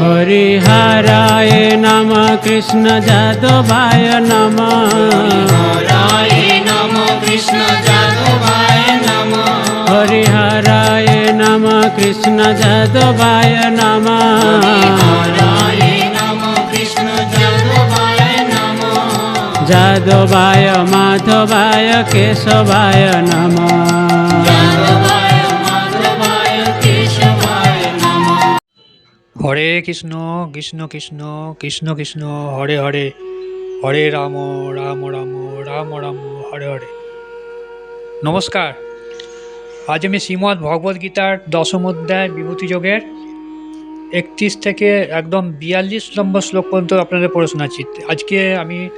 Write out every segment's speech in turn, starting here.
হরিহরায় নম কৃষ্ণ যাদবায় নম। হরায় নম কৃষ্ণ যাদবায় নম। হরিহরায় নম কৃষ্ণ যাদবায় নম। হরায় নম হরে কৃষ্ণ কৃষ্ণ কৃষ্ণ কৃষ্ণ কৃষ্ণ, হরে হরে। হরে রাম রাম রাম রাম রাম, হরে হরে। নমস্কার। আজ আমি শ্রীমদ্ ভগবদ গীতার দশম অধ্যায় বিভূতি যোগের একত্রিশ থেকে একদম বিয়াল্লিশ নম্বর শ্লোক পর্যন্ত আপনাদের পড়ে শোনাচ্ছি। আজকে আমি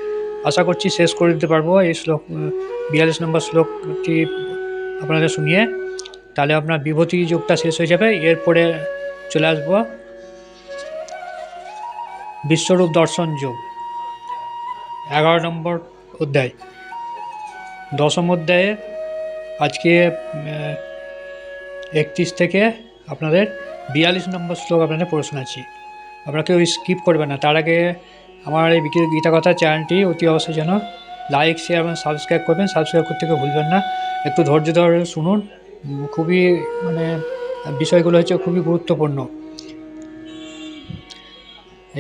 আশা করছি শেষ করে দিতে পারব এই শ্লোক, বিয়াল্লিশ নম্বর শ্লোকটি আপনাদের শুনিয়ে। তাহলে আপনার বিভূতি যুগটা শেষ হয়ে যাবে। এরপরে চলে আসব। বিশ্বরূপ দর্শন যোগ। এগারো নম্বর অধ্যায়। দশম অধ্যায়ে আজকে একত্রিশ থেকে আপনাদের বিয়াল্লিশ নম্বর শ্লোক আপনাদের পড়ে শোনাচ্ছি আপনারা কেউ স্কিপ করবেন না। তার আগে আমার এই গীতা কথা চ্যানেলটি অতি অবশ্যই যেন লাইক, শেয়ার এবং সাবস্ক্রাইব করবেন। সাবস্ক্রাইব করতে কেউ ভুলবেন না। একটু ধৈর্য ধরে শুনুন। খুবই মানে বিষয়গুলো হচ্ছে খুবই গুরুত্বপূর্ণ।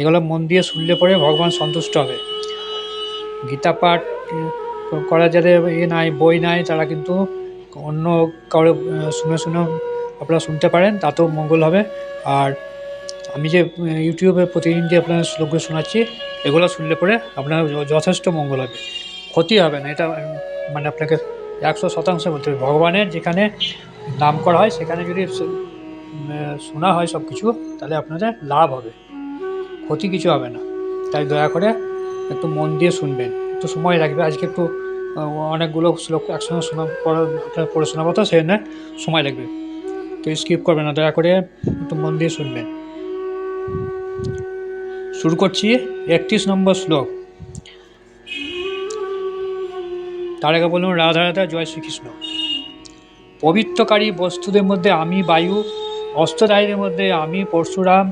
এগুলো মন দিয়ে শুনলে পরে ভগবান সন্তুষ্ট হবে। গীতা পাঠ করা যাদের এ নাই, বই নাই, তারা কিন্তু অন্য কারও শুনে শুনে আপনারা শুনতে পারেন, তাতেও মঙ্গল হবে। আর আমি যে ইউটিউবে প্রতিদিন যে আপনার শ্লোকগুলো শোনাচ্ছি, এগুলো শুনলে পরে আপনার যথেষ্ট মঙ্গল হবে। ক্ষতি হবে না, এটা মানে আপনাকে একশো শতাংশ বলতে হবে। ভগবানের যেখানে নাম করা হয়, সেখানে যদি শোনা হয় সব কিছু তাহলে আপনাদের লাভ হবে। ক্ষতি কিছু হবে না। তাই দয়া করে একটু মন দিয়ে শুনবেন। একটু সময় লাগবে। আজকে একটু অনেকগুলো শ্লোক একসঙ্গে শোনা, পড়া পড়ে শোনাবো তো, সেই জন্য সময় লাগবে। তো স্কিপ করবেন না, দয়া করে একটু মন দিয়ে শুনবেন। শুরু করছি একত্রিশ নম্বর শ্লোক। তার আগে বলুন, রাধা রাধা, জয় শ্রীকৃষ্ণ। পবিত্রকারী বস্তুদের মধ্যে আমি বায়ু অস্ত্রদায়ীদের মধ্যে আমি পরশুরাম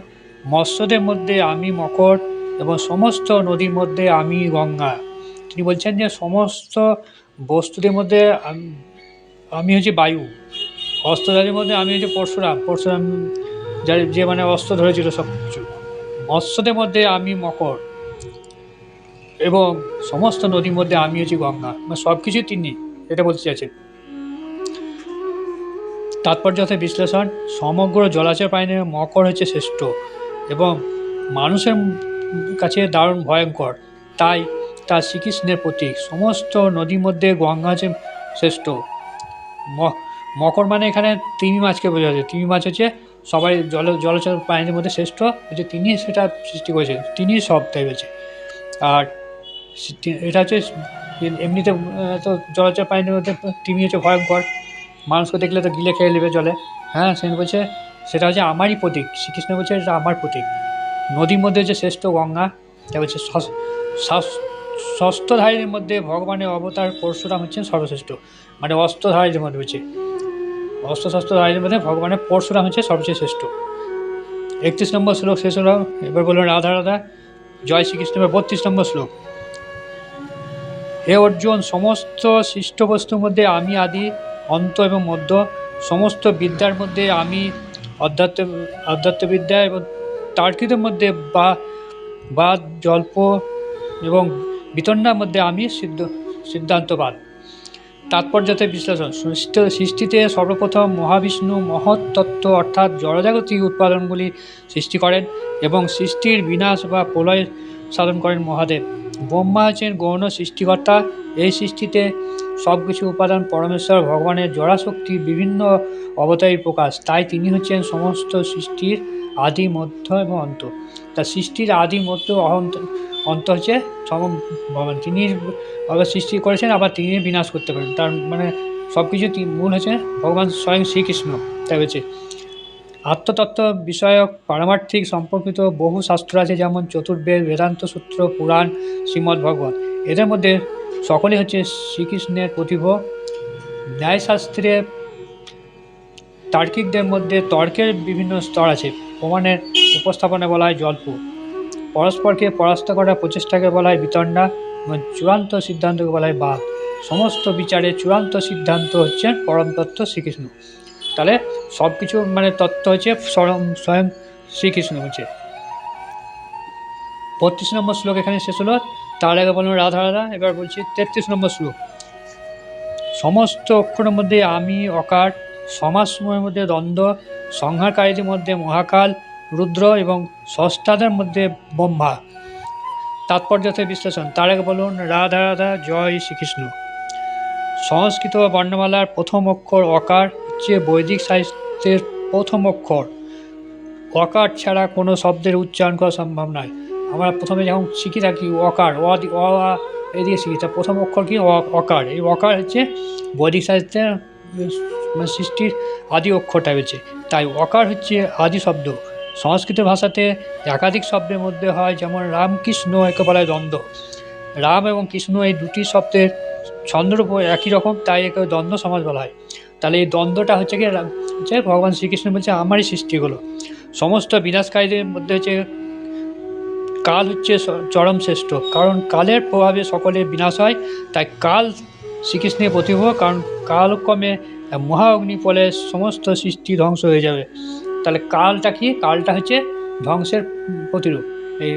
মৎস্যদের মধ্যে আমি মকর এবং সমস্ত নদীর মধ্যে আমি গঙ্গা। তিনি বলছেন যে, সমস্ত বস্তুদের মধ্যে আম- হচ্ছে বায়ু। অস্ত্রধারীর মধ্যে আমি হচ্ছে পরশুরাম। পরশুরাম যার যে মানে অস্ত্র ধরেছিল সব কিছু মৎস্যদের মধ্যে আমি মকর এবং সমস্ত নদীর মধ্যে আমি হচ্ছি গঙ্গা। মানে সব কিছু তিনি এটা বলতে চাইছেন। তাৎপর্য বিশ্লেষণ, সমগ্র জলাচয় প্রাণীর মকর হচ্ছে শ্রেষ্ঠ। এবং মানুষের কাছে দারুণ ভয়ঙ্কর। তাই তা শ্রীকৃষ্ণের প্রতীক। সমস্ত নদীর মধ্যে গঙ্গা হচ্ছে শ্রেষ্ঠ। মকর মানে এখানে তিমি মাছকে বোঝা যাচ্ছে তিমি মাছ হচ্ছে সবাই জল, জলচর প্রাণীদের মধ্যে শ্রেষ্ঠ। হচ্ছে তিনি সেটা সৃষ্টি করেছেন তিনি সব তাই বলছে। আর এটা হচ্ছে এমনিতে তো জলচর প্রাণীদের মধ্যে তিমি হচ্ছে ভয়ঙ্কর। মানুষকে দেখলে তো গিলে খেয়ে নেবে জলে। হ্যাঁ সে বলছে সেটা হচ্ছে আমারই প্রতীক। শ্রীকৃষ্ণ বলছে এটা আমার প্রতীক। নদীর মধ্যে হচ্ছে শ্রেষ্ঠ গঙ্গা, তা বলছে ষষ্ঠ- ষষ্ঠ- ষষ্ঠধারীর মধ্যে ভগবানের অবতার পরশুরাম হচ্ছেন সর্বশ্রেষ্ঠ। মানে অস্ত্রধারীদের মধ্যে হচ্ছে। অস্ত্র শস্ত্রধারীদের মধ্যে ভগবানের পরশুরাম হচ্ছে সবচেয়ে শ্রেষ্ঠ। একত্রিশ নম্বর শ্লোক শেষ হলো। এবার বললেন রাধা রাধা, জয় শ্রীকৃষ্ণ। বত্রিশ নম্বর শ্লোক। হে অর্জুন, সমস্ত সৃষ্ট বস্তুর মধ্যে আমি আদি, অন্ত এবং মধ্য, সমস্ত বিদ্যার মধ্যে আমি অধ্যাত্ম অধ্যাত্মবিদ্যা এবং তার্কিকের মধ্যে বা বা জল্প এবং বিতণ্ডার মধ্যে আমি সিদ্ধ, সিদ্ধান্তবাদ। তাৎপর্যতে বিশ্লেষণ। সৃষ্ট, সৃষ্টিতে সর্বপ্রথম মহাবিষ্ণু মহৎ তত্ত্ব অর্থাৎ জড়জাগতিক উৎপাদনগুলি সৃষ্টি করেন এবং সৃষ্টির বিনাশ বা প্রলয় সাধন করেন মহাদেব। ব্রহ্মা হচ্ছেন গৌণ সৃষ্টিকর্তা এই সৃষ্টিতে সব কিছু উপাদান পরমেশ্বর, ভগবানের জড়াশক্তির বিভিন্ন অবতারী প্রকাশ। তাই তিনি হচ্ছেন সমস্ত সৃষ্টির আদি, মধ্য এবং অন্ত। তা সৃষ্টির আদি, মধ্য, অহন্ত, অন্ত হচ্ছে সম ভগবান। তিনি আবার সৃষ্টি করেছেন, আবার তিনি বিনাশ করতে পারেন। তার মানে সব কিছু মূল হচ্ছে ভগবান স্বয়ং শ্রীকৃষ্ণ, তাই বলছে। আত্মতত্ত্ব বিষয়ক পারমার্থিক সম্পর্কিত বহু শাস্ত্র আছে, যেমন চতুর্বেদ, বেদান্ত সূত্র, পুরাণ, শ্রীমদ্ ভগবত। এদের মধ্যে সকলেই হচ্ছে শ্রীকৃষ্ণের প্রতিভ। ন্যায়শাস্ত্রে তার্কিকদের মধ্যে তর্কের বিভিন্ন স্তর আছে। প্রমাণের উপস্থাপনা বলা হয় জল্প পরস্পরকে পরাস্ত করার প্রচেষ্টাকে বলা হয় বিতণ্ডা এবং চূড়ান্ত সিদ্ধান্তকে বলা হয় বাদ সমস্ত বিচারে চূড়ান্ত সিদ্ধান্ত হচ্ছেন পরম তত্ত্ব শ্রীকৃষ্ণ। তাহলে সব কিছু মানে তত্ত্ব হচ্ছে স্বয়ং স্বয়ং শ্রীকৃষ্ণ হচ্ছে। বত্রিশ নম্বর শ্লোক এখানে শেষ হলো। তার আগে বলুন, রাধা রাধা, এবার বলছি তেত্রিশ নম্বর শ্লোক। সমস্ত অক্ষরের মধ্যে আমি, অকার, সমাজসমূহের মধ্যে দ্বন্দ্ব, সংহারকারীদের মধ্যে মহাকাল, রুদ্র এবং ষষ্ঠাদের মধ্যে ব্রহ্মা। তাৎপর্যতে বিশ্লেষণ। তার আগে বলুন, রাধা রাধা, জয় শ্রীকৃষ্ণ। সংস্কৃত বর্ণমালার প্রথম অক্ষর অকার হচ্ছে বৈদিক সাহিত্যের প্রথম অক্ষর। অকার ছাড়া কোনো শব্দের উচ্চারণ করা সম্ভব নয়। আমরা প্রথমে যখন শিখি থাকি অকার, অ অ, আ এদিকে শিখি, তা প্রথম অক্ষর কি? অকার। এই অকার হচ্ছে বৈদিক সাহিত্যের মানে সৃষ্টির আদি অক্ষরটা হচ্ছে। তাই অকার হচ্ছে আদি শব্দ। সংস্কৃত ভাষাতে একাধিক শব্দের মধ্যে হয়, যেমন রামকৃষ্ণ একেবারে দ্বন্দ্ব। রাম এবং কৃষ্ণ এই দুটি শব্দের ছন্দের উপর একই রকম, তাই একে দ্বন্দ্ব সমাজ বলা হয়। তাহলে এই দ্বন্দ্বটা হচ্ছে কি? হচ্ছে ভগবান শ্রীকৃষ্ণ বলছে, আমারই সৃষ্টি সৃষ্টিগুলো। সমস্ত বিনাশকারীদের মধ্যে হচ্ছে কাল হচ্ছে চরম শ্রেষ্ঠ। কারণ কালের প্রভাবে সকলের বিনাশ হয়, তাই কাল শ্রীকৃষ্ণের প্রতিভ, কারণ কালক্রমে মহা অগ্নি ফলে সমস্ত সৃষ্টি ধ্বংস হয়ে যাবে। তাহলে কালটা কি? কালটা হচ্ছে ধ্বংসের প্রতিরূপ। এই,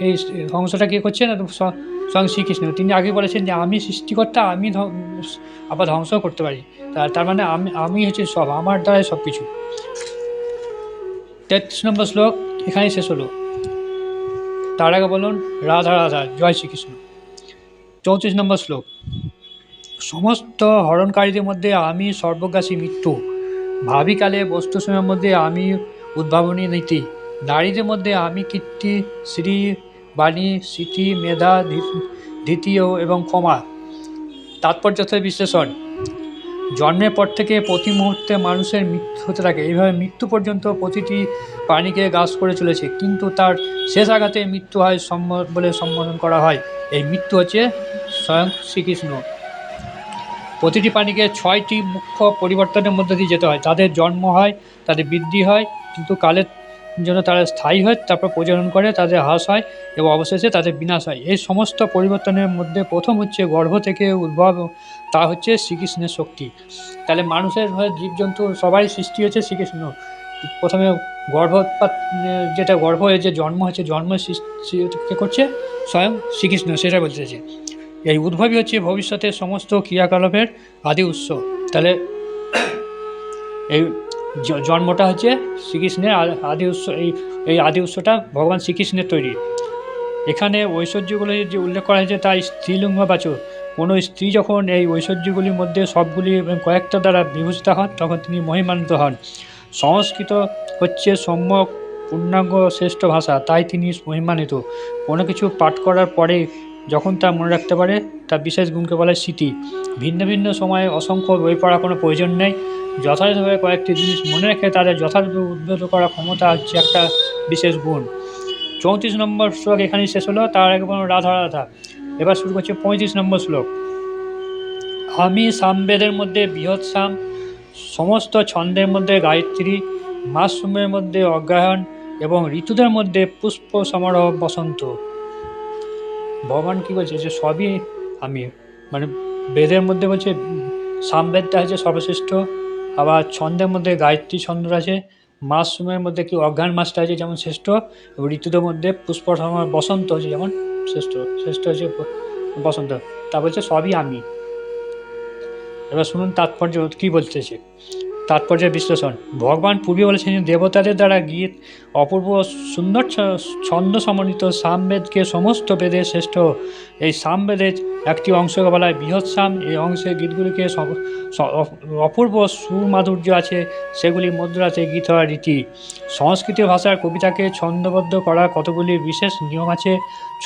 এই- ধ্বংসটা কে করছে না স্বয়ং শ্রীকৃষ্ণ। তিনি আগে বলেছেন যে, আমি সৃষ্টিকর্তা, আমি আবার ধ্বংস করতে পারি। তার মানে আমি আমি হচ্ছে সব, আমার দ্বারাই সব কিছু তেত্রিশ নম্বর শ্লোক, এখানেই শেষ হলো। তার আগে বলুন, রাধা রাধা, জয় শ্রীকৃষ্ণ। চৌত্রিশ নম্বর শ্লোক। সমস্ত হরণকারীদের মধ্যে আমি সর্বগ্রাসী মৃত্যু ভাবিকালে বস্তু বস্তুসমূহের মধ্যে আমি উদ্ভাবনী নীতি। নারীদের মধ্যে আমি কীর্তি, শ্রী, বাণী, স্মৃতি, মেধা দ্বিতীয় এবং ক্ষমা। তাৎপর্য বিশ্লেষণ। জন্মের পর থেকে প্রতি মুহূর্তে মানুষের মৃত্যু হতে থাকে। এইভাবে মৃত্যু পর্যন্ত প্রতিটি প্রাণীকে গ্রাস করে চলেছে। কিন্তু তার শেষ আঘাতে মৃত্যু হয় সম্ম বলে সম্বোধন করা হয়। এই মৃত্যু হচ্ছে স্বয়ং শ্রীকৃষ্ণ। প্রতিটি প্রাণীকে ছয়টি মুখ্য পরিবর্তনের মধ্যে দিয়ে যেতে হয়। তাদের জন্ম হয়, তাদের বৃদ্ধি হয়, কিন্তু কালের জন্য তারা স্থায়ী হয় তারপর প্রজনন করে তাদের হ্রাস হয় এবং অবশেষে তাদের বিনাশ হয়। এই সমস্ত পরিবর্তনের মধ্যে প্রথম হচ্ছে গর্ভ থেকে উদ্ভব তা হচ্ছে শ্রীকৃষ্ণের শক্তি। তাহলে মানুষের জীবজন্তু সবাই সৃষ্টি হচ্ছে শ্রীকৃষ্ণ। প্রথমে গর্ভোৎপাত আহ, যেটা গর্ভ যে জন্ম হচ্ছে জন্ম সৃষ্টি করছে স্বয়ং শ্রীকৃষ্ণ সেটা বলতেছে এই উদ্ভবই হচ্ছে ভবিষ্যতের সমস্ত ক্রিয়াকলাপের আদি উৎস। তাহলে এই জন্মটা হচ্ছে শ্রীকৃষ্ণের আদি উৎস, এই এই আদি উৎসটা ভগবান শ্রীকৃষ্ণের তৈরি। এখানে ঐশ্বর্যগুলি যে উল্লেখ করা হয়েছে তা স্ত্রীলিঙ্গবাচক কোনো স্ত্রী যখন এই ঐশ্বর্যগুলির মধ্যে সবগুলি কয়েকটা দ্বারা বিভূষিত হন, তখন তিনি মহিমান্বিত হন। সংস্কৃত হচ্ছে সম্যক পূর্ণাঙ্গ শ্রেষ্ঠ ভাষা, তাই তিনি মহিমান্বিত। কোনো কিছু পাঠ করার পরে যখন তা মনে রাখতে পারে, তা বিশেষ গুণকে বলে স্মৃতি। ভিন্ন ভিন্ন সময়ে অসংখ্য বই পড়ার কোনো প্রয়োজন নেই। যথাযথভাবে কয়েকটি জিনিস মনে রেখে তাদের যথাযথ উদ্বোধ করার ক্ষমতা হচ্ছে একটা বিশেষ গুণ। চৌত্রিশ নম্বর শ্লোক এখানেই শেষ হলো, তার বলুন রাধা রাধা। এবার শুরু করছে পঁয়ত্রিশ নম্বর শ্লোক। আমি সামবেদের মধ্যে বৃহৎ সাম সমস্ত ছন্দের মধ্যে গায়ত্রী মাসসমূহের মধ্যে অগ্রহায়ণ এবং ঋতুদের মধ্যে পুষ্প সমারোহ বসন্ত। ভগবান কি বলছে যে সবই আমি মানে বেদের মধ্যে বলছে সামবেদটা হচ্ছে সর্বশ্রেষ্ঠ আবার ছন্দের মধ্যে গায়ত্রী ছন্দ আছে মাসসমূহের মধ্যে কি অজ্ঞান মাসটা আছে যেমন শ্রেষ্ঠ, এবং ঋতুদের মধ্যে পুষ্প বসন্ত আছে যেমন শ্রেষ্ঠ শ্রেষ্ঠ হচ্ছে বসন্ত তা বলছে সবই আমি। এবার শুনুন তাৎপর্য কী বলতেছে। তাৎপর্যের বিশ্লেষণ। ভগবান পূর্বে বলেছেন দেবতাদের দ্বারা গীত অপূর্ব সুন্দর ছন্দ সমন্বিত সামবেদকে সমস্ত বেদের শ্রেষ্ঠ। এই সামবেদের একটি অংশকে বলা হয় বৃহৎ সাম, এই অংশের গীতগুলিকে অপূর্ব সুমাধুর্য আছে মধ্যে আছে গীত হওয়ার রীতি। সংস্কৃত ভাষার কবিতাকে ছন্দবদ্ধ করার কতগুলি বিশেষ নিয়ম আছে?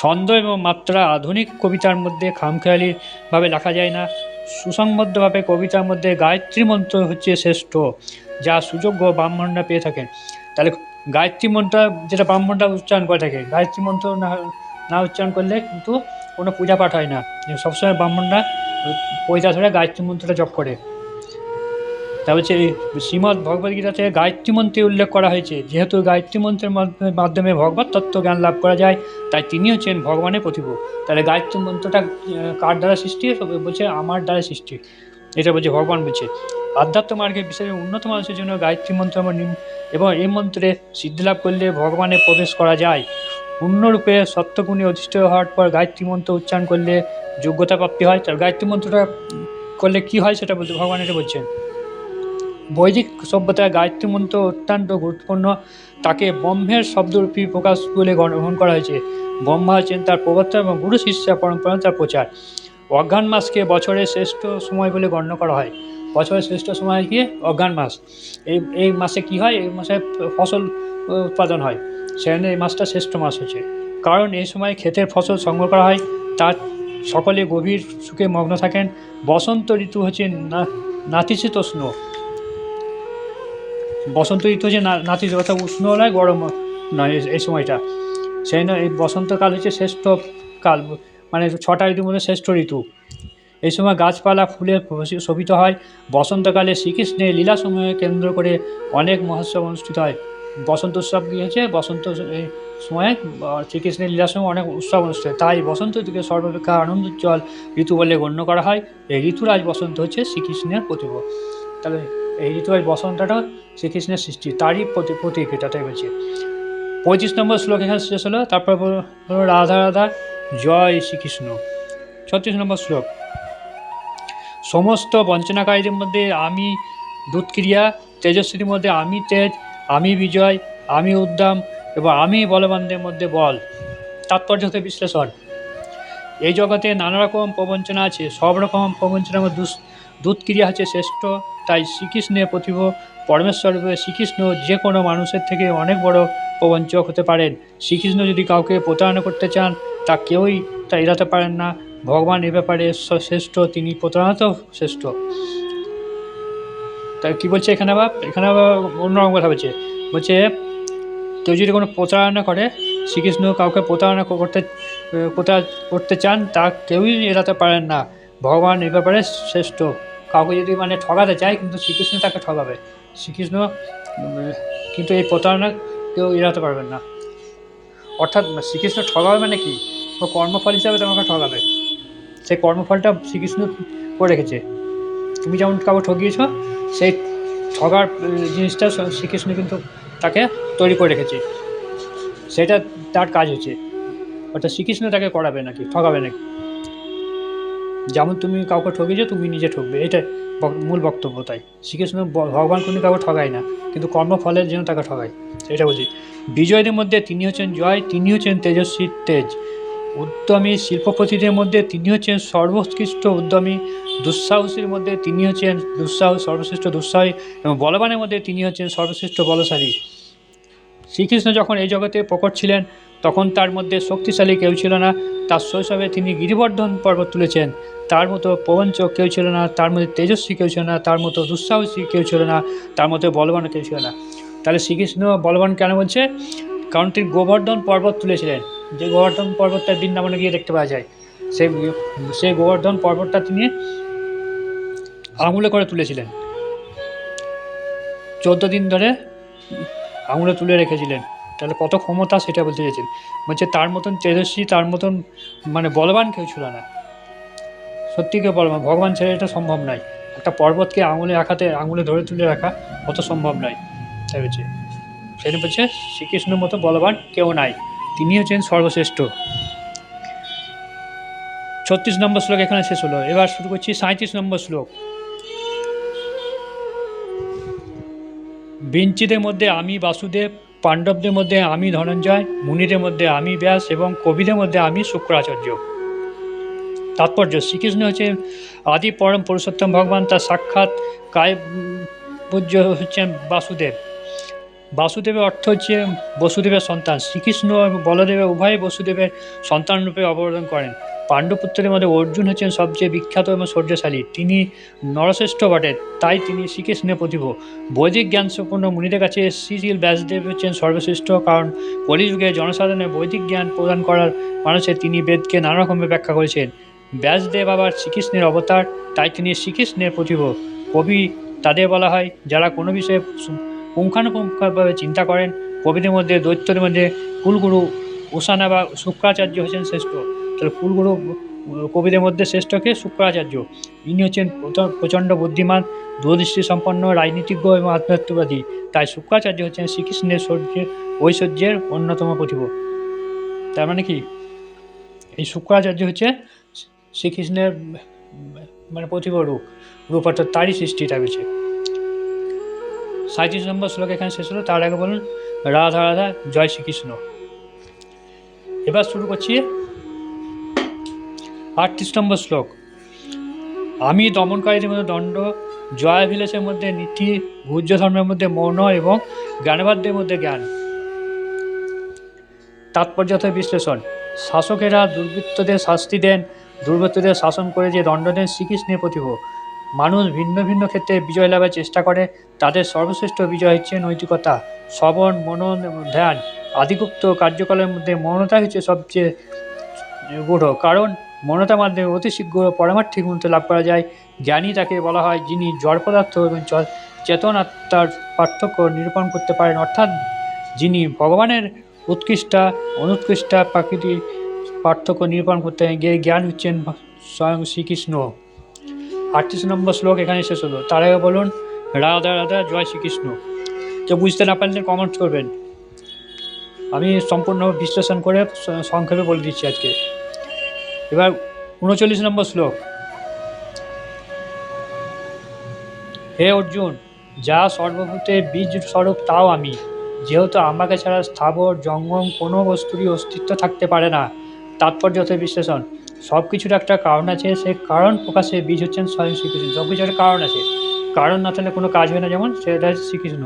ছন্দ এবং মাত্রা আধুনিক কবিতার মধ্যে খামখেয়ালিভাবে লেখা যায় না। সুসংবদ্ধভাবে কবিতার মধ্যে গায়ত্রী মন্ত্র হচ্ছে শ্রেষ্ঠ, যা সুযোগ্য ব্রাহ্মণরা পেয়ে থাকেন তাহলে গায়ত্রী মন্ত্র যেটা ব্রাহ্মণরা উচ্চারণ করে থাকে, গায়ত্রী মন্ত্র না না উচ্চারণ করলে কিন্তু কোনো পূজা পাঠ হয় না। সবসময় ব্রাহ্মণরা পয়সা ধরে গায়ত্রী মন্ত্রটা জপ করে। তা হচ্ছে শ্রীমদ্ ভগবদ্গীতাতে গায়ত্রী মন্ত্রে উল্লেখ করা হয়েছে। যেহেতু গায়ত্রী মন্ত্রের মাধ্যমে- ভগবত তত্ত্ব জ্ঞান লাভ করা যায়, তাই তিনি হচ্ছেন ভগবানের প্রতিভু। তাহলে গায়ত্রী মন্ত্রটা কার দ্বারা সৃষ্টি? বলছে আমার দ্বারা সৃষ্টি। এটা বলছে ভগবান বলছে। আধ্যাত্ম মার্গে বিশেষ উন্নত মানুষের জন্য গায়ত্রী মন্ত্র আমার এবং এই মন্ত্রে সিদ্ধি লাভ করলে ভগবানে প্রবেশ করা যায়। পূর্ণরূপে সত্যগুণে অধিষ্ঠিত হওয়ার পর গায়ত্রী মন্ত্র উচ্চারণ করলে যোগ্যতা প্রাপ্তি হয়। তার গায়ত্রী মন্ত্রটা করলে কি হয় সেটা বলতে ভগবান এটা বলছেন। বৈদিক সভ্যতায় গায়ত্রী মন্ত্র অত্যন্ত গুরুত্বপূর্ণ। তাকে ব্রহ্মের শব্দরূপী প্রকাশ বলে গ্রহণ করা হয়েছে। ব্রহ্মা হচ্ছেন তার প্রবর্তন এবং গুরু শিষ্যা পরম্পরা তার প্রচার। অজ্ঞান মাসকে বছরের শ্রেষ্ঠ সময় বলে গণ্য করা হয়। বছরের শ্রেষ্ঠ সময় কি? অজ্ঞান মাস। এই এই মাসে কি হয়? এই মাসে ফসল উৎপাদন হয়। সেখানে এই মাসটা শ্রেষ্ঠ মাস হচ্ছে কারণ এই সময় ক্ষেতের ফসল সংগ্রহ করা হয়। তার সকলে গভীর সুখে মগ্ন থাকেন। বসন্ত ঋতু হচ্ছে না- নাতিশীতোষ্ণ। বসন্ত ঋতু হচ্ছে না- নাতিশ অর্থাৎ উষ্ণ নয়, গরম নয় এই- সময়টা। সেই জন্য এই বসন্তকাল হচ্ছে শ্রেষ্ঠ কাল মানে ছটা ঋতুর মধ্যে শ্রেষ্ঠ ঋতু। এই সময় গাছপালা, ফুলে শোভিত হয়। বসন্তকালে শ্রীকৃষ্ণের লীলাসমূহে কেন্দ্র করে অনেক মহোৎসব অনুষ্ঠিত হয়। বসন্ত উৎসব কী হচ্ছে? বসন্ত সময় শ্রীকৃষ্ণের লীলার সময় অনেক উৎসব অনুষ্ঠিত তাই বসন্ত ঋতুকে সর্বাপেক্ষা আনন্দোজ্জ্বল ঋতু বলে গণ্য করা হয়। এই ঋতুরাজ বসন্ত হচ্ছে শ্রীকৃষ্ণের প্রতিভ তাহলে এই ঋতুরাজ বসন্তটা, শ্রীকৃষ্ণের সৃষ্টি, তারই প্রতি প্রতীক এটাটাই বলছে পঁয়ত্রিশ নম্বর শ্লোক এখানে শেষ হলো, তারপর বলল রাধা রাধা, জয় শ্রীকৃষ্ণ। ছত্রিশ নম্বর শ্লোক। সমস্ত বঞ্চনাকারীদের মধ্যে আমি দুধক্রিয়া তেজস্বীর মধ্যে আমি তেজ, আমি বিজয়, আমি উদ্দাম এবং আমি বলবানদের মধ্যে বল। তাৎপর্য হতে বিশ্লেষণ। এই জগতে নানা রকম প্রবঞ্চনা আছে, সব রকম প্রবঞ্চনার দুধক্রিয়া হচ্ছে শ্রেষ্ঠ তাই শ্রীকৃষ্ণের প্রতিভ পরমেশ্বর শ্রীকৃষ্ণ যে কোনো মানুষের থেকে অনেক বড় প্রবঞ্চক হতে পারেন। শ্রীকৃষ্ণ যদি কাউকে প্রতারণা করতে চান, তা কেউই তা এড়াতে পারেন না। ভগবান এ ব্যাপারে শ্রেষ্ঠ তিনি প্রতারণাতেও শ্রেষ্ঠ। তাই কী বলছে এখানে আবার? এখানে আবার অন্যরকম কথা বলছে। বলছে, কেউ যদি কোনো প্রতারণা করে, শ্রীকৃষ্ণ কাউকে প্রতারণা করতে, প্রতার, করতে চান, তা কেউই এড়াতে পারেন না। ভগবান এ ব্যাপারে শ্রেষ্ঠ। কাউকে যদি মানে ঠকাতে চায়, কিন্তু শ্রীকৃষ্ণ তাকে ঠকাবে শ্রীকৃষ্ণ কিন্তু এই প্রতারণা কেউ এড়াতে পারবেন না। অর্থাৎ শ্রীকৃষ্ণ ঠকাবে মানে কি? ও কর্মফল হিসাবে তোমাকে ঠকাবে সেই কর্মফলটা শ্রীকৃষ্ণ করে রেখেছে। তুমি যেমন কাউকে ঠকিয়েছ সেই ঠগার জিনিসটা শ্রীকৃষ্ণ কিন্তু তাকে তৈরি করে রেখেছে। সেটা তার কাজ হচ্ছে। অর্থাৎ শ্রীকৃষ্ণ তাকে করাবে নাকি? ঠকাবে নাকি? যেমন তুমি কাউকে ঠকিয়েছো, তুমি নিজে ঠকবে। এটাই মূল বক্তব্য তাই। শ্রীকৃষ্ণ ভগবান কোনো কাউকে ঠগায় না, কিন্তু কর্মফলের জন্য তাকে ঠগায় এটা বলছি। বিজয়দের মধ্যে তিনি হচ্ছেন জয়, তিনি হচ্ছেন তেজস্বী তেজ। উদ্যমী শিল্পপতিদের মধ্যে তিনি হচ্ছেন সর্বোৎকৃষ্ট উদ্যমী। দুঃসাহসীর মধ্যে তিনি হচ্ছেন দুঃসাহস, সর্বশ্রেষ্ঠ দুঃসাহী এবং বলবানের মধ্যে তিনি হচ্ছেন সর্বশ্রেষ্ঠ বলশালী। শ্রীকৃষ্ণ যখন এই জগতে প্রকট ছিলেন তখন তার মধ্যে শক্তিশালী কেউ ছিল না। তার শৈশবে তিনি গিরিবর্ধন পর্বত তুলেছেন। তার মতো প্রবঞ্চক কেউ ছিল না, তার মধ্যে তেজস্বী কেউ ছিল না, তার মতো দুঃসাহসী কেউ ছিল না, তার মধ্যে বলবান কেউ ছিল না। তাহলে শ্রীকৃষ্ণ বলবান কেন বলছে? কারণ তিনি গোবর্ধন পর্বত তুলেছিলেন। যে গোবর্ধন পর্বতটা বৃন্দাবনে গিয়ে দেখতে পাওয়া যায় সেই সেই গোবর্ধন পর্বতটা তিনি আঙুলে করে তুলেছিলেন। চোদ্দ দিন ধরে আঙুলে তুলে রেখেছিলেন। তাহলে কত ক্ষমতা সেটা বলতে চাইছেন? বলছে, তার মতন তেজস্বী, তার মতন মানে বলবান কেউ ছিল না। সত্যি কেউ বলবান, ভগবান ছেড়ে এটা সম্ভব নয়। একটা পর্বতকে আঙুলে রাখাতে আঙুলে ধরে তুলে রাখা অত সম্ভব নয়। তাই বলছে। সেটা বলছে, শ্রীকৃষ্ণের মতো বলবান কেউ নাই। তিনি হচ্ছেন সর্বশ্রেষ্ঠ। ছত্রিশ নম্বর শ্লোক এখানে শেষ হলো। এবার শুরু করছি সাঁত্রিশ নম্বর শ্লোক। বিঞ্চিদের মধ্যে আমি বাসুদেব পাণ্ডবদের মধ্যে আমি ধনঞ্জয়, মুনিদের মধ্যে আমি ব্যাস এবং কবিদের মধ্যে আমি শুক্রাচার্য। তাৎপর্য, শ্রীকৃষ্ণ হচ্ছে আদি পরম পুরুষোত্তম ভগবান, তার সাক্ষাৎ কায় পূজ্য হচ্ছেন বাসুদেব। বাসুদেবের অর্থ হচ্ছে বসুদেবের সন্তান। শ্রীকৃষ্ণ এবং বলদেবের উভয় বসুদেবের সন্তান রূপে অবতরণ করেন। পাণ্ডবপুত্রের মধ্যে অর্জুন হচ্ছেন সবচেয়ে বিখ্যাত এবং শৌর্যশালী। তিনি নরশ্রেষ্ঠ বটে, তাই তিনি শ্রীকৃষ্ণের প্রতিভ। বৈদিক জ্ঞান সম্পন্ন মুনিদের কাছে শ্রীশীল ব্যাসদেব হচ্ছেন সর্বশ্রেষ্ঠ, কারণ কলিযুগে জনসাধারণের বৈদিক জ্ঞান প্রদান করার মানুষের তিনি বেদকে নানা রকমের ব্যাখ্যা করেছেন। ব্যাসদেব আবার শ্রীকৃষ্ণের অবতার, তাই তিনি শ্রীকৃষ্ণের প্রতিভ। কবি তাদের বলা হয়, যারা কোনো বিষয়ে পুঙ্খানুপুঙ্খভাবে চিন্তা করেন। কবিদের মধ্যে, দৈত্যদের মধ্যে কুলগুরু উষানা বা শুক্রাচার্য হচ্ছেন শ্রেষ্ঠ। তাহলে কুলগুরু কবিদের মধ্যে শ্রেষ্ঠকে শুক্রাচার্য। ইনি হচ্ছেন প্রচ- প্রচণ্ড বুদ্ধিমান দূরদৃষ্টি সম্পন্ন রাজনীতিজ্ঞ এবং আধ্যাত্মবাদী তাই শুক্রাচার্য হচ্ছেন শ্রীকৃষ্ণের শৌর্যের ঐশ্বর্যের অন্যতম প্রতিভ। তার মানে কি? এই শুক্রাচার্য হচ্ছে শ্রীকৃষ্ণের মানে প্রতিভ রূপ। রূপ অর্থাৎ তারই সৃষ্টিটা হয়েছে। সাঁত্রিশ নম্বর শ্লোক এখানে শেষ হলো, তার আগে বলুন, রাধা রাধা, জয় শ্রীকৃষ্ণ। এবার শুরু করছি আটত্রিশ নম্বর শ্লোক। আমি দমনকারীদের মধ্যে দণ্ড জয়াভিলাষের মধ্যে নীতি ভূজ্য ধর্মের মধ্যে মৌন এবং জ্ঞানবাদ্যের মধ্যে জ্ঞান। তাৎপর্যত বিশ্লেষণ। শাসকেরা দুর্বৃত্তদের শাস্তি দেন, দুর্বৃত্তদের শাসন করে যে দণ্ড দেন, শ্রীকৃষ্ণের প্রতিভ। মানুষ ভিন্ন ভিন্ন ক্ষেত্রে বিজয় লাভের চেষ্টা করে, তাদের সর্বশ্রেষ্ঠ বিজয় হচ্ছে নৈতিকতা, শ্রবণ, মনন এবং ধ্যান। আদিগুপ্ত কার্যকলাপের মধ্যে মৌনতা হচ্ছে সবচেয়ে গূঢ়, কারণ মনতার মাধ্যমে অতি শীঘ্র পরমার্থিক উন্নতি লাভ করা যায়। জ্ঞানী তাকে বলা হয়, যিনি জড় পদার্থ এবং চ- চেতন পার্থক্য নিরূপণ করতে পারেন, অর্থাৎ যিনি ভগবানের উৎকৃষ্টা, অনুৎকৃষ্টা প্রাকৃতিক পার্থক্য নিরূপণ করতে গিয়ে জ্ঞান হচ্ছেন স্বয়ং শ্রীকৃষ্ণ। আটত্রিশ নম্বর শ্লোক এখানে শেষ হলো। তার আগে বলুন, রাধা রাধা, জয় শ্রীকৃষ্ণ। তো বুঝতে না পারলে কমেন্ট করবেন। আমি সম্পূর্ণ বিশ্লেষণ করে সংক্ষেপে বলে দিচ্ছি আজকে। এবার উনচল্লিশ নম্বর শ্লোক। হে অর্জুন, যা সর্বভূতে বীজ স্বরূপ তাও আমি। যেহেতু আমাকে ছাড়া স্থাবর, জঙ্গম কোনো বস্তুরই অস্তিত্ব থাকতে পারে না। তাৎপর্য বিশ্লেষণ। সব কিছুর একটা কারণ আছে সেই কারণ প্রকাশে বীজ হচ্ছেন স্বয়ং শ্রীকৃষ্ণ। সব কিছুর কারণ আছে। কারণ না থাকলে কোনো কাজ হয় না যেমন সেটা হচ্ছে শ্রীকৃষ্ণ।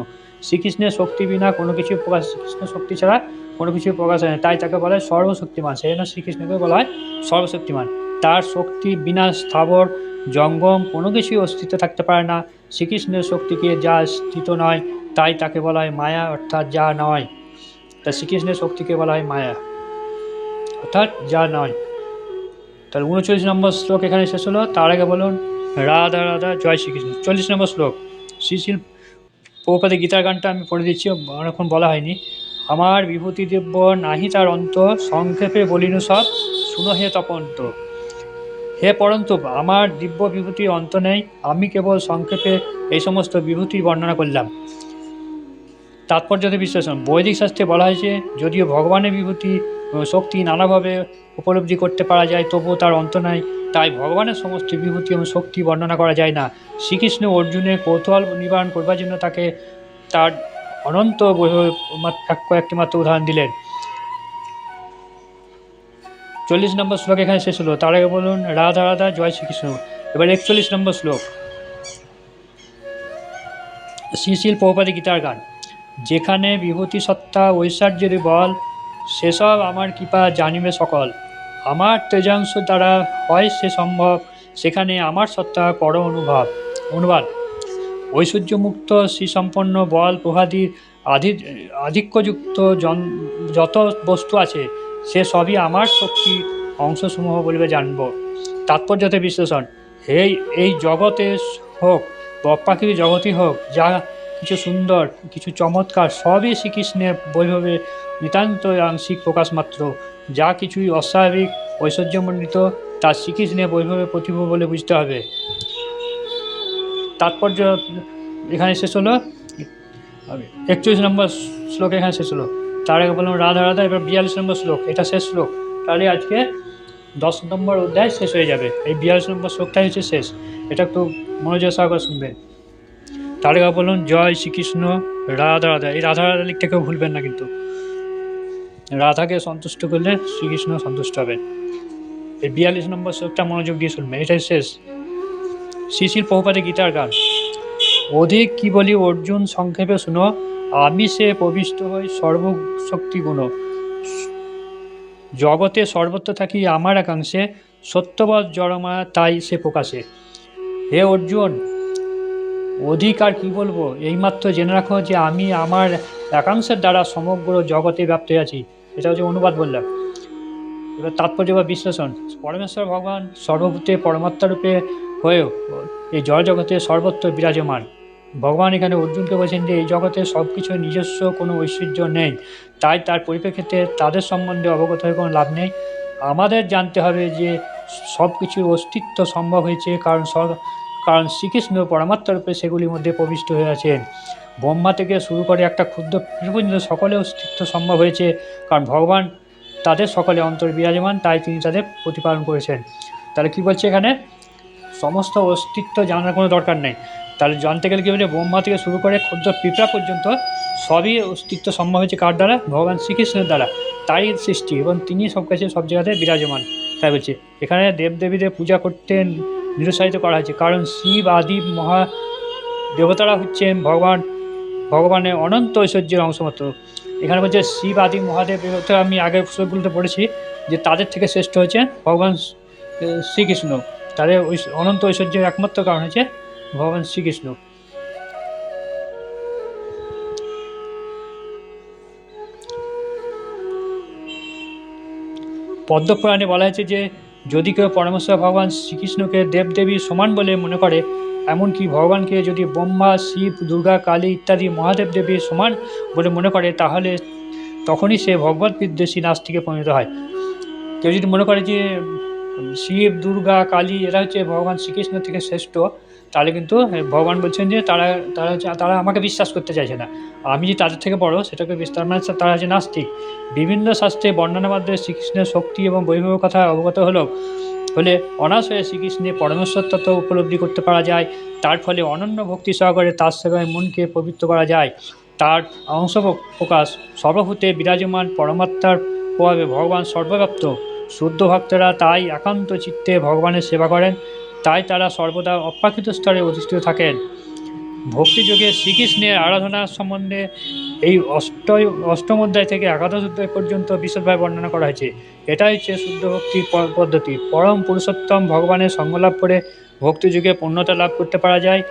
শ্রীকৃষ্ণের শক্তি বিনা কোনো কিছু প্রকাশ শ্রীকৃষ্ণের শক্তি ছাড়া কোনো কিছু প্রকাশ হয় না। তাই তাকে বলা হয় সর্বশক্তিমান। সেই জন্য শ্রীকৃষ্ণকে বলা হয় সর্বশক্তিমান। তার শক্তি বিনা স্থাবর, জঙ্গম কোনো কিছুই অস্তিত্ব থাকতে পারে না। শ্রীকৃষ্ণের শক্তিকে যা স্থিত নয়, তাই তাকে বলা হয় মায়া, অর্থাৎ যা নয়। তা শ্রীকৃষ্ণের শক্তিকে বলা হয় মায়া, অর্থাৎ যা নয়। তাহলে উনচল্লিশ নম্বর শ্লোক এখানে শেষ হলো। তার আগে বলুন, রাধা রাধা, জয় শ্রীকৃষ্ণ। চল্লিশ নম্বর শ্লোক শ্রীশিল পৌপাতে গীতার গানটা আমি পড়ে দিচ্ছি, অনেকক্ষণ বলা হয়নি। আমার বিভূতি দিব্য নাহি তার অন্ত, সংক্ষেপে বলিনু সব, শুনো হে তপন্ত। হে পরন্তু আমার দিব্য বিভূতির অন্ত নেই, আমি কেবল সংক্ষেপে এই সমস্ত বিভূতি বর্ণনা করলাম। তাৎপর্যতে বিশ্লেষণ। বৈদিক শাস্ত্রে বলা হয়েছে, যদিও ভগবানের বিভূতি শক্তি নানাভাবে উপলব্ধি করতে পারা যায়, তবুও তার অন্ত নাই। তাই ভগবানের সমস্ত বিভূতি এবং শক্তি বর্ণনা করা যায় না। শ্রীকৃষ্ণ অর্জুনের কৌতূহল নিবারণ করবার জন্য তাকে তার অনন্ত কয়েকটি মাত্র উদাহরণ দিলেন। চল্লিশ নম্বর শ্লোক এখানে শেষ হলো। তার আগে বলুন, রাধা রাধা, জয় শ্রীকৃষ্ণ। এবার একচল্লিশ নম্বর শ্লোক। শ্রীশিল পৌপাদি গীতার গান। যেখানে বিভূতি সত্তা, ঐশ্বর্যের বল, সেসব আমার কৃপা জানিবে সকল। আমার তেজাংশ দ্বারা হয় সে সম্ভব, সেখানে আমার সত্তা কর অনুভব। অনুবাদ। ঐশ্বর্যমুক্ত, শ্রীসম্পন্ন বল প্রভাদির আধি আধিক্যযুক্ত যত বস্তু আছে, সে সবই আমার শক্তি অংশসমূহ বলিবে জানব। তাৎপর্যতে বিশ্লেষণ। এই এই জগতে হোক বা প্রাকৃতিক জগতই হোক যা কিছু সুন্দর, কিছু চমৎকার, সবই শ্রীকৃষ্ণের বৈভবে নিতান্ত আংশিক প্রকাশ মাত্র। যা কিছুই অস্বাভাবিক, ঐশ্বর্যমণ্ডিত, তা শ্রীকৃষ্ণের বৈভবে প্রতিভ বলে বুঝতে হবে। তাৎপর্য এখানে শেষ হলো। একচল্লিশ নম্বর শ্লোক এখানে শেষ হলো। তার আগে বললাম, রাধা রাধা, এবার বিয়াল্লিশ নম্বর শ্লোক। এটা শেষ শ্লোক। তাহলে আজকে দশ নম্বর অধ্যায় শেষ হয়ে যাবে। এই বিয়াল্লিশ নম্বর শ্লোকটাই হচ্ছে শেষ। এটা একটু মনোযোগ সহকারে শুনবেন। তার আগে বলুন, জয় শ্রীকৃষ্ণ, রাধা রাধা। এই রাধা রাধা লিখতে কেউ ভুলবেন না কিন্তু। রাধাকে সন্তুষ্ট করলে শ্রীকৃষ্ণ সন্তুষ্ট হবে। এই বিয়াল্লিশ নম্বর শ্লোকটা মনোযোগ দিয়ে শুনবেন। এটাই শেষ। শিশির বহুপাতে গীতার গান। অধিক কি বলি অর্জুন সংক্ষেপে শুনো, আমি সে প্রবিষ্ট হই সর্বশক্তি গুণ জগতে সর্বত্র থাকি আমার একাংশে সত্যবাদ জড়মা তাই সে প্রকাশে। হে অর্জুন অধিক আর কি বলব? এইমাত্র জেনে রাখো যে আমি আমার একাংশের দ্বারা সমগ্র জগতে ব্যাপ্ত আছি। এটা হচ্ছে অনুবাদ বললাম। এবার তাৎপর্য বা বিশ্লেষণ। পরমেশ্বর ভগবান সর্বভূতে পরমাত্মারূপে হয়েও এই জগতে সর্বত্র বিরাজমান। ভগবান এখানে অর্জুনকে বলছেন যে, এই জগতে সব কিছু নিজস্ব কোনো ঐশ্বর্য নেই। তাই তার পরিপ্রেক্ষিতে তাদের সম্বন্ধে অবগত হয়ে কোনো লাভ নেই। আমাদের জানতে হবে যে সব কিছুর অস্তিত্ব সম্ভব হয়েছে, কারণ কারণ শ্রীকৃষ্ণ পরমাত্ম রূপে সেগুলির মধ্যে প্রবিষ্ট হয়ে আছেন। ব্রহ্মা থেকে শুরু করে একটা ক্ষুদ্র পর্যন্ত সকলে অস্তিত্ব সম্ভব হয়েছে, কারণ ভগবান তাদের সকলে অন্তর বিরাজমান, তাই তিনি তাদের প্রতিপালন করেছেন। তাহলে কি বলছে এখানে? সমস্ত অস্তিত্ব জানার কোনো দরকার নেই। তাহলে জানতে গেলে কী বলে ব্রহ্মা থেকে শুরু করে ক্ষুদ্র পিঁপড়া পর্যন্ত সবই অস্তিত্ব সম্ভব হয়েছে কার দ্বারা? ভগবান শ্রীকৃষ্ণের দ্বারা। তাই সৃষ্টি এবং তিনি সব কাছে সব জায়গাতে বিরাজমান। তাই বলছে, এখানে দেবদেবীদের পূজা করতে নিরুৎসাহিত করা হয়েছে। কারণ শিব আদি মহা দেবতারা হচ্ছেন ভগবান, ভগবানের অনন্ত ঐশ্বর্যের অংশ মাত্র এখানে বলছে, শিব আদি মহাদেব আমি আগের পুস্তকগুলোতে পড়েছি, যে তাদের থেকে শ্রেষ্ঠ হচ্ছে ভগবান শ্রীকৃষ্ণ। তাদের অনন্ত ঐশ্বর্যের একমাত্র কারণ হচ্ছে ভগবান শ্রীকৃষ্ণ। পদ্মপুরাণে বলা হয়েছে যে যদি কেউ পরমেশ্বর ভগবান শ্রীকৃষ্ণকে দেবদেবী সমান বলে মনে করে, এমনকি ভগবানকে যদি ব্রহ্মা, শিব, দুর্গা, কালী ইত্যাদি মহাদেব দেবীর সমান বলে মনে করে, তাহলে তখনই সে ভগবত বিদ্বেষী নাস্তিকে পরিণত হয়। কেউ যদি মনে করে যে, শিব, দুর্গা, কালী, এরা হচ্ছে ভগবান শ্রীকৃষ্ণ থেকে শ্রেষ্ঠ তাহলে কিন্তু ভগবান বলছেন যে তারা তারা তারা আমাকে বিশ্বাস করতে চাইছে না। আমি যে তাদের থেকে বড়, সেটাকে বিস্তার মানে তারা হচ্ছে নাস্তিক। বিভিন্ন শাস্ত্রে বর্ণনার মাধ্যমে শ্রীকৃষ্ণের শক্তি এবং বৈভব কথা অবগত হলো হলে অনাশয়ে শ্রীকৃষ্ণের পরমেশ্বর তত্ত্ব উপলব্ধি করতে পারা যায়। তার ফলে অনন্য ভক্তি সহকারে তার সেবায় মনকে পবিত্র করা যায়। তার অংশ প্রকাশ সর্বভূতে বিরাজমান পরমাত্মার প্রভাবে ভগবান সর্বব্যাপ্ত। শুদ্ধ ভক্তরা তাই একান্ত চিত্তে ভগবানের সেবা করেন। তাই তারা সর্বদা অপ্রাকৃত স্তরে অধিষ্ঠিত থাকেন। ভক্তিযোগে শ্রীকৃষ্ণের আরাধনা সম্বন্ধে এই অষ্ট অষ্টম অধ্যায় থেকে একাদশ অধ্যায় পর্যন্ত বিশদভাবে বর্ণনা করা হয়েছে। এটাই হচ্ছে শুদ্ধ ভক্তির পদ্ধতি। পরম পুরুষোত্তম ভগবানের সঙ্গ লাভ করে ভক্তিযুগে পূর্ণতা লাভ করতে পারা যায়,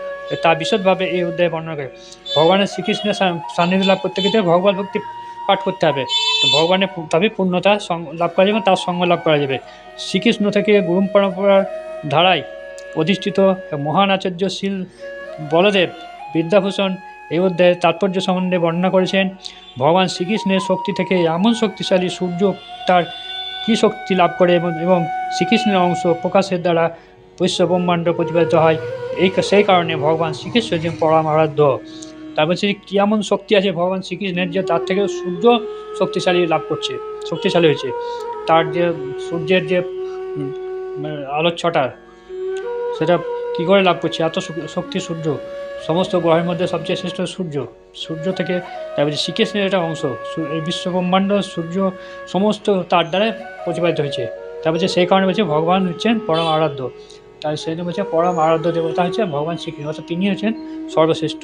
তা বিশদভাবে এই অধ্যায়ে বর্ণনা করে ভগবানের শ্রীকৃষ্ণের সান্নিধ্য লাভ করতে গেলে ভগবান ভক্তি পাঠ করতে হবে। ভগবানের তবে পূর্ণতা লাভ করা যাবে তার সঙ্গ লাভ করা যাবে। শ্রীকৃষ্ণ থেকে গুরু পরম্পরার ধারায় অধিষ্ঠিত মহান আচার্য শীল বলদেব বিদ্যাভূষণ এই অধ্যায়ে তাৎপর্য সম্বন্ধে বর্ণনা করেছেন ভগবান শ্রীকৃষ্ণের শক্তি থেকে এমন শক্তিশালী সূর্য তার কী শক্তি লাভ করে এবং শ্রীকৃষ্ণের অংশ প্রকাশের দ্বারা বিশ্ব ব্রহ্মাণ্ড প্রতিপাদিত হয় এই সেই কারণে ভগবান শ্রীকৃষ্ণ যে পরম আরাধ্য তারপর সে কী এমন শক্তি আছে ভগবান শ্রীকৃষ্ণের যে তার থেকে সূর্য শক্তিশালী লাভ করছে শক্তিশালী হয়েছে তার যে সূর্যের যে উম, আলোর সেটা কী করে লাভ করছে? এত শক্তি সূর্য। সমস্ত গ্রহের মধ্যে সবচেয়ে শ্রেষ্ঠ সূর্য। সূর্য থেকে তারপরে শ্রীকৃষ্ণের একটা অংশ। এই বিশ্বব্রহ্মাণ্ড, সূর্য সমস্ত তার দ্বারা প্রতিপাদিত হয়েছে। তারপর সেই কারণে বলছে ভগবান হচ্ছেন পরম আরাধ্য। তাই সেই জন্য বলছে পরম আরাধ্য দেবতা হচ্ছে ভগবান শ্রীকৃষ্ণ। অর্থাৎ তিনি হচ্ছেন সর্বশ্রেষ্ঠ।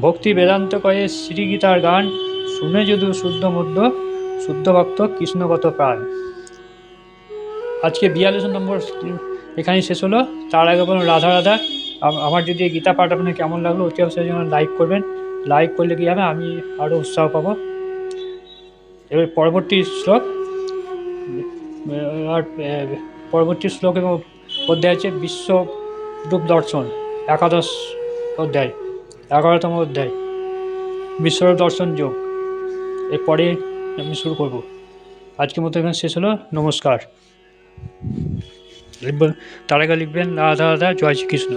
ভক্তি বেদান্ত কয়ে শ্রীগীতার গান শুনে যদু শুদ্ধ মধ্য, শুদ্ধ ভক্ত কৃষ্ণগত প্রাণ। আজকে বিয়াল্লিশ নম্বর এখানেই শেষ হলো। তার আগে বলুন, রাধা রাধা আমার যদি গীতা পাঠ আপনার কেমন লাগল, অতি অবশ্যই যেন লাইক করবেন। লাইক করলে কী হবে? আমি আরও উৎসাহ পাবো। এবার পরবর্তী শ্লোক। আর পরবর্তী শ্লোক এবং অধ্যায় আছে বিশ্বরূপ দর্শন, একাদশ অধ্যায়, এগারোতম অধ্যায় বিশ্বরূপ দর্শন যোগ। এরপরে আমি শুরু করব। আজকের মতো এখানে শেষ হলো। নমস্কার। লিখবেন তার আগে লিখবেন রাধা রাধা জয় শ্রীকৃষ্ণ।